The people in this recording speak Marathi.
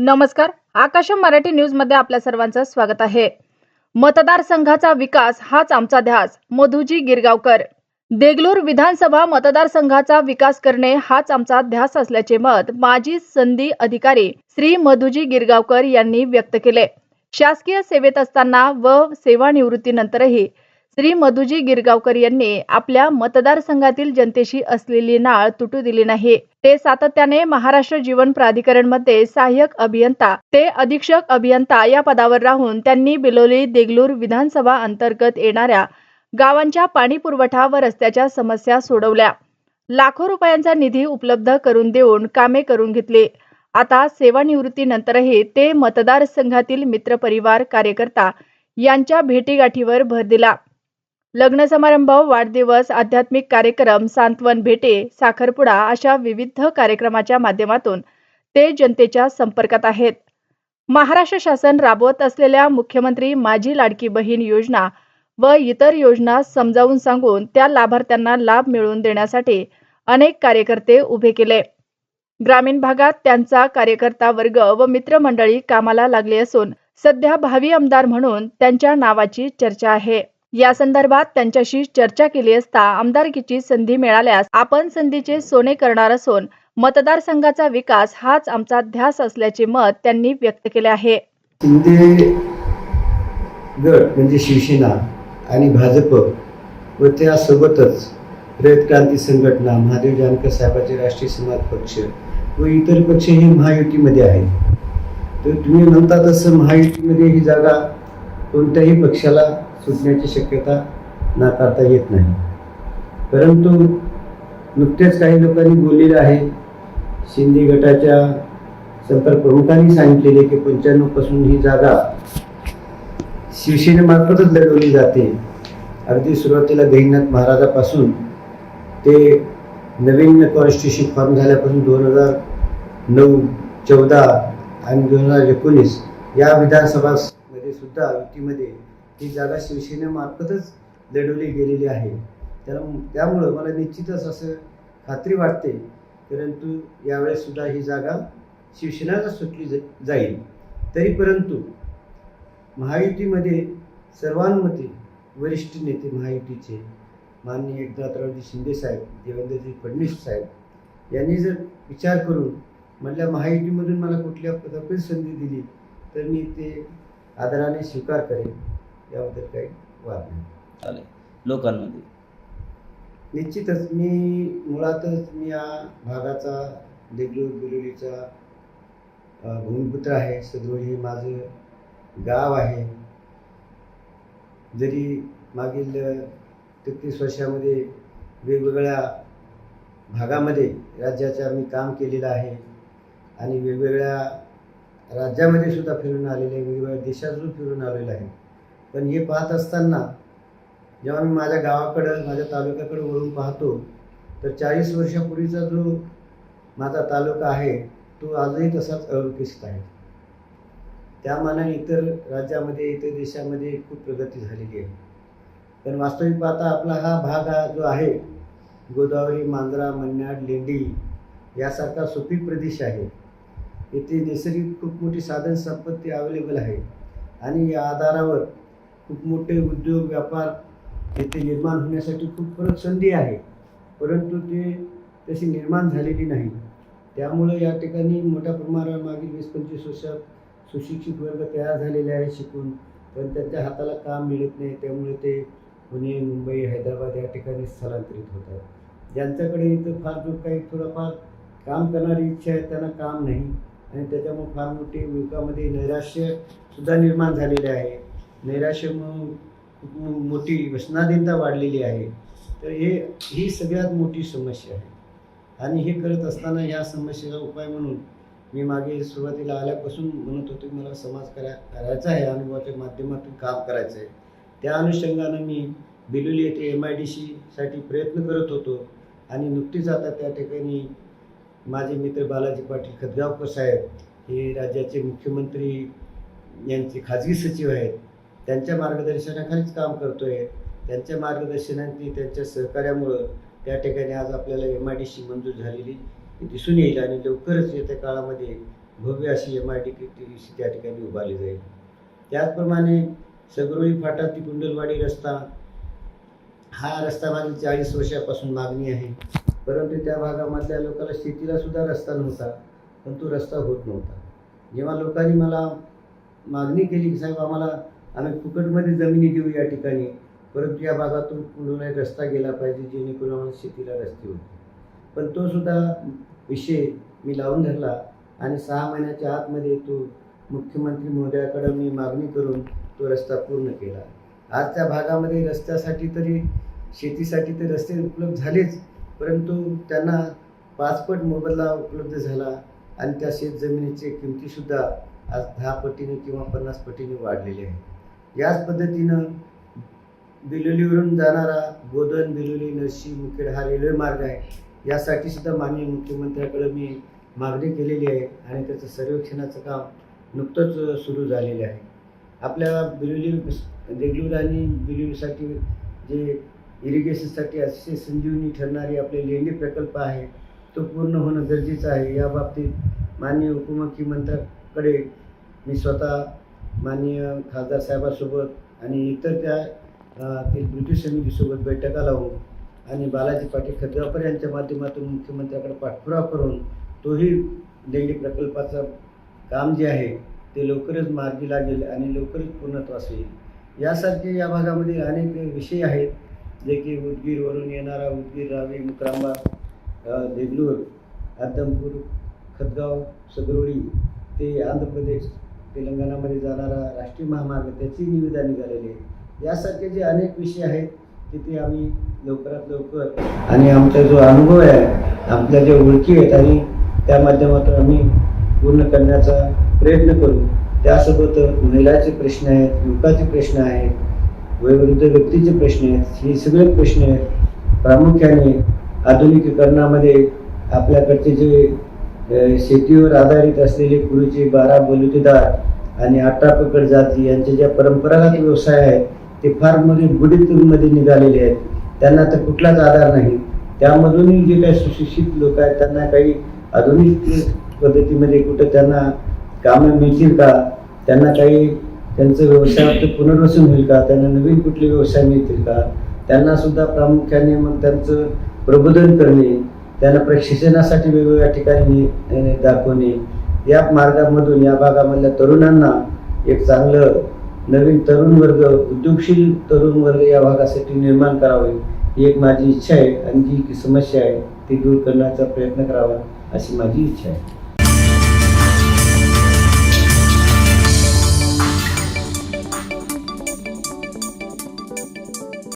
नमस्कार. आकाशम मराठी न्यूजमध्ये आपल्या सर्वांचं स्वागत आहे. मतदारसंघाचा विकास हाच आमचा ध्यास. मधुजी गिरगावकर. देगलूर विधानसभा मतदारसंघाचा विकास करणे हाच आमचा ध्यास असल्याचे मत माजी संधी अधिकारी श्री मधुजी गिरगावकर यांनी व्यक्त केले. शासकीय सेवेत असताना व सेवानिवृत्तीनंतरही श्री मधुजी गिरगावकर यांनी आपल्या मतदारसंघातील जनतेशी असलेली नाळ तुटू दिली नाही. ते सातत्याने महाराष्ट्र जीवन प्राधिकरणमध्ये सहाय्यक अभियंता ते अधीक्षक अभियंता या पदावर राहून त्यांनी बिलोली देगलूर विधानसभा अंतर्गत येणाऱ्या गावांच्या पाणी पुरवठा व रस्त्याच्या समस्या सोडवल्या. लाखो रुपयांचा निधी उपलब्ध करून देऊन कामे करून घेतली. आता सेवानिवृत्तीनंतरही ते मतदारसंघातील मित्रपरिवार कार्यकर्ता यांच्या भेटीगाठीवर भर दिला. लग्न समारंभ वाढदिवस आध्यात्मिक कार्यक्रम सांत्वन भेटे साखरपुडा अशा विविध कार्यक्रमाच्या माध्यमातून ते जनतेच्या संपर्कात आहेत. महाराष्ट्र शासन राबवत असलेल्या मुख्यमंत्री माझी लाडकी बहीण योजना व इतर योजना समजावून सांगून त्या लाभार्थ्यांना लाभ मिळवून देण्यासाठी अनेक कार्यकर्ते उभे केले. ग्रामीण भागात त्यांचा कार्यकर्ता वर्ग व मित्रमंडळी कामाला लागले असून सध्या भावी आमदार म्हणून त्यांच्या नावाची चर्चा आहे. यासंदर्भात त्यांच्याशी चर्चा केली असता आमदारकीची संधी मिळाल्यास आपण संधीचे सोने करणार असून मतदारसंघाचा विकास हाच आमचा ध्यास असल्याचे मत त्यांनी व्यक्त केले आहे. शिंदे गट म्हणजे शिवसेना आणि भाजप व त्यासोबतच रयत क्रांती संघटना महादेव जानकर साहेबांचे राष्ट्रीय समाज पक्ष व इतर पक्ष हे महायुतीमध्ये आहेत. तर तुम्ही म्हणता तसं महायुतीमध्ये ही जागा कोणत्याही पक्षाला सुटण्याची शक्यता नाकारता येत नाही. परंतु नुकतेच काही लोकांनी बोललेलं आहे शिंदे गटाच्या संपर्क प्रमुखांनी सांगितलेले की पंच्याण्णवपासून ही जागा शिवसेनेमार्फतच लढवली जाते. अगदी सुरुवातीला गहिनाथ महाराजापासून ते नवीन कॉन्स्टिट्युशन फॉर्म झाल्यापासून दोन हजार नऊ चौदा आणि दोन हजार एकोणीस या विधानसभामध्ये सुद्धा युतीमध्ये ही जागा शिवसेनेमार्फतच लढवली गेलेली आहे. त्याला त्यामुळं मला निश्चितच असं खात्री वाटते. परंतु यावेळेससुद्धा ही जागा शिवसेनाला सुटली ज- जाईल. तरी परंतु महायुतीमध्ये सर्वांमध्ये वरिष्ठ नेते महायुतीचे माननीय एकनाथरावजी शिंदे साहेब देवेंद्रजी फडणवीस साहेब यांनी जर विचार करून म्हटल्या महायुतीमधून मला कुठल्या पदापरी संधी दिली तर मी ते आदराने स्वीकार करेन. याबद्दल काही वाद नाही. चालेल. लोकांमध्ये? निश्चितच मी मुळातच मी या भागाचा देगलूर बिलोलीचा अ, भूमिपुत्र आहे. सदरोळी हे माझं गाव आहे. जरी मागील तेहतीस वर्षामध्ये वेगवेगळ्या भागामध्ये राज्याच्या मी काम केलेलं आहे आणि वेगवेगळ्या राज्यामध्ये सुद्धा फिरून आलेले वेगवेगळ्या देशातून फिरून आलेलं आहे. पण हे पाहत असताना जेव्हा मी माझ्या गावाकडं माझ्या तालुक्याकडे वळून पाहतो तर चाळीस वर्षापूर्वीचा जो माझा तालुका आहे तो आजही तसाच अविकसित आहे. त्या मानाने इतर राज्यामध्ये इतर देशामध्ये खूप प्रगती झालेली आहे. पण वास्तविक पाहता आपला हा भाग हा जो आहे गोदावरी मांजरा मन्याड लेंडी यासारखा सुपीक प्रदेश आहे. इथे नैसर्गिक खूप मोठी साधन संपत्ती अवेलेबल आहे. आणि या आधारावर खूप मोठे उद्योग व्यापार येथे निर्माण होण्यासाठी खूप परत संधी आहे. परंतु ते तशी निर्माण झालेली नाही. त्यामुळे या ठिकाणी मोठ्या प्रमाणावर मागील वीस पंचवीस वर्षात सुशिक्षित वर्ग तयार झालेले आहे शिकून. पण त्यांच्या हाताला काम मिळत नाही त्यामुळे ते पुणे मुंबई हैदराबाद या ठिकाणी स्थलांतरित होत आहेत ज्यांच्याकडे इथं फार जो काही थोडंफार काम करणारी इच्छा आहे त्यांना काम नाही. आणि त्याच्यामुळे फार मोठी युवकामध्ये नैराश्य सुद्धा निर्माण झालेले आहे. नैराश्य खूप मोठी व्यसनाधीनता वाढलेली आहे. तर हे ही सगळ्यात मोठी समस्या आहे. आणि हे करत असताना या समस्येचा उपाय म्हणून मी मागे सुरुवातीला आल्यापासून म्हणत होतो की मला समाज करा करायचा आहे. अनुभवाच्या माध्यमातून काम करायचं आहे त्या अनुषंगानं मी बिलोली येथे एम आय डी सीसाठी प्रयत्न करत होतो. आणि नुकतीच आता त्या ठिकाणी माझे मित्र बालाजी पाटील खदगावकर साहेब हे राज्याचे मुख्यमंत्री यांचे खाजगी सचिव आहेत. त्यांच्या मार्गदर्शनाखालीच काम करतोय. त्यांच्या मार्गदर्शनाने त्यांच्या सहकार्यामुळं त्या ठिकाणी आज आपल्याला एम आय डी सी मंजूर झालेली. दिसून येईल आणि लवकरच येत्या काळामध्ये भव्य अशी एम आय डी सी त्या ठिकाणी उभारली जाईल. त्याचप्रमाणे सगरोळी फाटा ती कुंडलवाडी रस्ता हा रस्ता मागील चाळीस वर्षापासून मागणी आहे. परंतु त्या भागामधल्या लोकांना शेतीला सुद्धा रस्ता नव्हता पण तो रस्ता होत नव्हता. जेव्हा लोकांनी मला मागणी केली की साहेब आम्हाला आम्ही फुकटमध्ये जमिनी देऊ या ठिकाणी. परंतु या भागातून पुढून एक रस्ता गेला पाहिजे जेणेकरून आम्हाला शेतीला रस्ते होते पण तो सुद्धा विषय मी लावून धरला आणि सहा महिन्याच्या आतमध्ये तो मुख्यमंत्री महोदयाकडं मी मागणी करून तो रस्ता पूर्ण केला. आज त्या भागामध्ये रस्त्यासाठी तरी शेतीसाठी तर रस्ते उपलब्ध झालेच परंतु त्यांना पाचपट मोबदला उपलब्ध झाला आणि त्या शेतजमिनीचे किमतीसुद्धा आज दहा पटीने किंवा पन्नास पटीने वाढलेले आहे याच पद्धतीनं बिलोलीवरून जाणारा गोदन बिलोली नशी मुखेड हा रेल्वे मार्ग आहे. यासाठी सुद्धा माननीय मुख्यमंत्र्याकडे मी मागणी केलेली आहे आणि त्याचं सर्वेक्षणाचं काम नुकतंच सुरू झालेलं आहे. आपल्या बिलोली देगलूर आणि बिलोलीसाठी जे इरिगेशनसाठी अतिशय संजीवनी ठरणारी आपले लेणी प्रकल्प आहे तो पूर्ण होणं गरजेचं आहे. या बाबतीत माननीय उपमुख्यमंत्र्याकडे मी स्वतः माननीय खासदार साहेबासोबत आणि इतर त्या ते ब्रिटिश समितीसोबत बैठका लावून आणि बालाजी पाटील खतगावकर यांच्या माध्यमातून मुख्यमंत्र्याकडे पाठपुरावा करून तोही लेंडी प्रकल्पाचं काम जे आहे ते लवकरच मार्गी लागेल आणि लवकरच पूर्णत्वास येईल यासारखे या भागामध्ये अनेक विषय आहेत जे की उदगीरवरून येणारा उदगीर रावी मुक्रांबा देगलूर आदमपूर खतगाव सगरोळी ते आंध्र प्रदेश तेलंगणामध्ये जाणारा राष्ट्रीय महामार्ग त्याची निविदा निघालेली आहे. यासारखे जे अनेक विषय आहेत की ते आम्ही लवकरात लवकर आणि आमचा जो अनुभव आहे आपल्या ज्या ओळखी आहेत आणि त्या माध्यमातून आम्ही पूर्ण करण्याचा प्रयत्न करू. त्यासोबत महिलाचे प्रश्न आहेत युवकाचे प्रश्न आहेत वयोवृद्ध व्यक्तीचे प्रश्न आहेत हे सगळे प्रश्न आहेत. प्रामुख्याने आधुनिकीकरणामध्ये आपल्याकडचे जे शेतीवर आधारित असलेले पूर्वीचे बारा बलुतेदार आणि अठरा पकड जाती यांचे ज्या परंपरागत व्यवसाय आहेत ते फार म्हणजे मोठे बुडीतूरमध्ये निघालेले आहेत. त्यांना तर कुठलाच आधार नाही. त्यामधूनही जे काही सुशिक्षित लोक आहेत त्यांना काही आधुनिक पद्धतीमध्ये कुठं त्यांना कामं मिळतील का? त्यांना काही त्यांचं व्यवसायात पुनर्वसन होईल का? त्यांना नवीन कुठले व्यवसाय मिळतील का? त्यांना सुद्धा प्रामुख्याने मग त्यांचं प्रबोधन करणे त्यांना प्रशिक्षणासाठी वेगवेगळ्या ठिकाणी दाखवणे. या मार्गामधून या भागामधल्या तरुणांना एक चांगलं नवीन तरुण वर्ग उद्योगशील तरुण वर्ग या भागासाठी निर्माण करावे ही एक माझी इच्छा आहे. आणि जी समस्या आहे ती दूर करण्याचा प्रयत्न करावा अशी माझी इच्छा आहे.